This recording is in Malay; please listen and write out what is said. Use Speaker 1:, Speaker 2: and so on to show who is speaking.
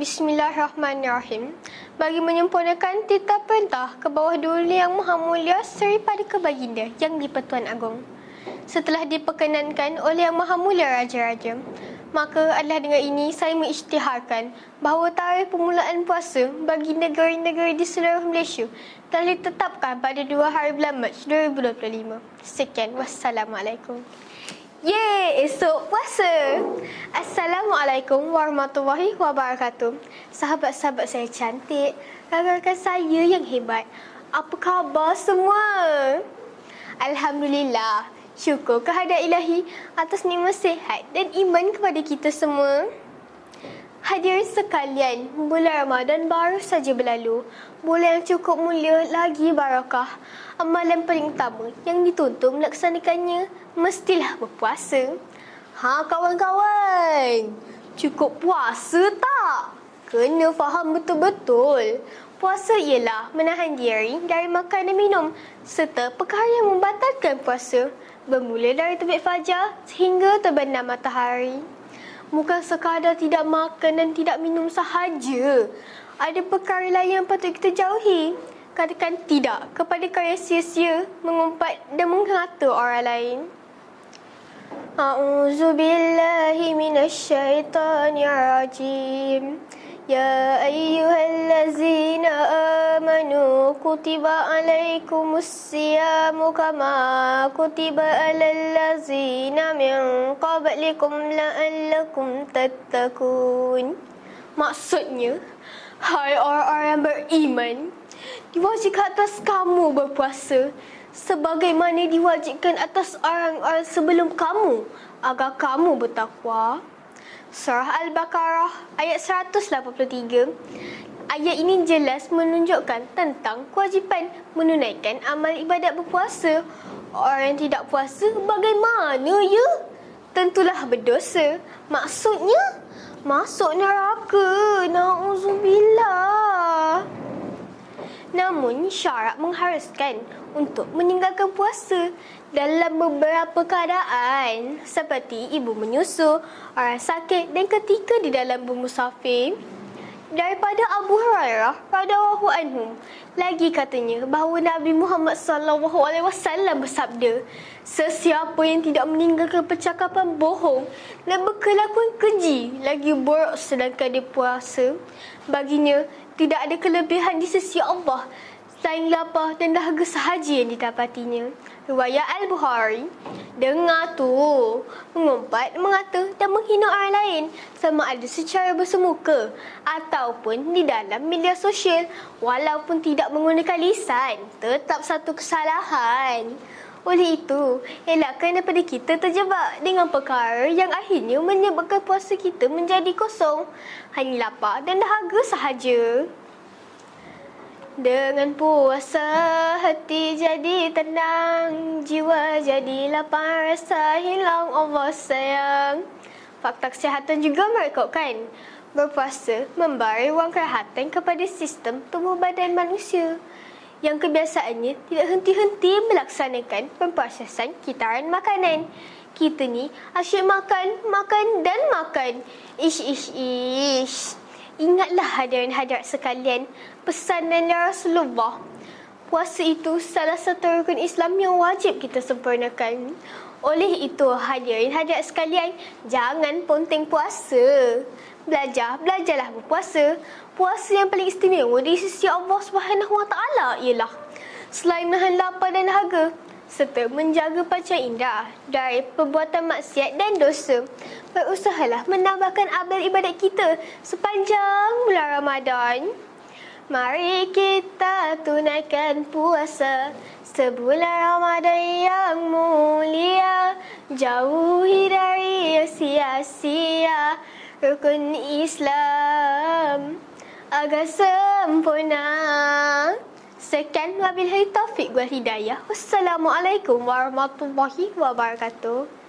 Speaker 1: Bismillahirrahmanirrahim. Bagi menyempurnakan titah perintah ke bawah duli yang maha mulia seripada ke baginda yang di-Pertuan Agong. Setelah diperkenankan oleh yang maha mulia Raja-Raja, maka adalah dengan ini saya mengisytiharkan bahawa tarikh permulaan puasa bagi negeri-negeri di seluruh Malaysia telah ditetapkan pada 2 hari bulan Mac 2025. Sekian. Wassalamualaikum. Yeay, esok puasa. Assalamualaikum warahmatullahi wabarakatuh. Sahabat-sahabat saya cantik, rakan-rakan saya yang hebat. Apa khabar semua? Alhamdulillah. Syukur kehadirat ilahi atas nikmat sehat dan iman kepada kita semua. Hadirin sekalian, bulan Ramadan baru saja berlalu. Bulan yang cukup mulia lagi barakah. Amalan paling utama yang dituntut melaksanakannya mestilah berpuasa. Ha kawan-kawan, cukup puasa tak? Kena faham betul-betul. Puasa ialah menahan diri dari makan dan minum serta perkara yang membatalkan puasa bermula dari terbit fajar sehingga terbenam matahari bukan sekadar tidak makan dan tidak minum sahaja. Ada perkara lain yang patut kita jauhi. Katakan tidak kepada karya sia-sia, mengumpat dan menghata orang lain. A'udzu billahi minasyaitonir rajim. يا أيها الذين آمنوا كتب عليكم الصيام كما كتب على الذين من قبلكم لعلكم تتقون Maksudnya, hai orang-orang yang beriman, diwajibkan atas kamu berpuasa sebagaimana diwajibkan atas orang-orang sebelum kamu agar kamu bertakwa. Surah Al-Baqarah ayat 183. Ayat ini jelas menunjukkan tentang kewajipan menunaikan amal ibadat berpuasa. Orang yang tidak puasa bagaimana ya? Tentulah berdosa. Maksudnya masuk neraka. Nauzubillah. Namun syarat mengharuskan untuk meninggalkan puasa dalam beberapa keadaan seperti ibu menyusu, orang sakit dan ketika di dalam bermusafir. Daripada Abu Hurairah radhiyallahu anhu lagi katanya bahawa Nabi Muhammad sallallahu alaihi wasallam bersabda sesiapa yang tidak meninggalkan percakapan bohong dan berkelakuan keji lagi buruk sedangkan dia puasa baginya tidak ada kelebihan di sisi Allah selain lapar dan dahaga sahaja yang didapatinya. Riwayat Al-Bukhari. Dengar tu. Mengumpat, mengata dan menghina orang lain. Sama ada secara bersemuka. Ataupun di dalam media sosial. Walaupun tidak menggunakan lisan. Tetap satu kesalahan. Oleh itu, elakkan daripada kita terjebak dengan perkara yang akhirnya menyebabkan puasa kita menjadi kosong. Hanya lapar dan dahaga sahaja. Dengan puasa hati jadi tenang Jiwa jadi lapang rasa hilang Allah sayang Fakta kesihatan juga merekodkan Berpuasa memberi wang kerahatan kepada sistem tubuh badan manusia yang kebiasaannya tidak henti-henti melaksanakan pemprosesan kitaran makanan. Kita ni asyik makan, makan dan makan. Ish, ish, ish. Ingatlah hadirin-hadirat sekalian pesanan Rasulullah. Puasa itu salah satu rukun Islam yang wajib kita sempurnakan. Oleh itu, hadirin hadirat sekalian, jangan ponting puasa. Belajar, belajarlah berpuasa. Puasa yang paling istimewa di sisi Allah Subhanahu Wa Taala ialah selain menahan lapar dan dahaga, serta menjaga panca indah dari perbuatan maksiat dan dosa. Berusahalah menambahkan amal ibadat kita sepanjang bulan Ramadan. Mari kita tunaikan puasa sebulan Ramadan yang mulia. Jauhi dari sia-sia rukun Islam agar sempurna. Sekian wabillahi taufik wal hidayah. Wassalamualaikum warahmatullahi wabarakatuh.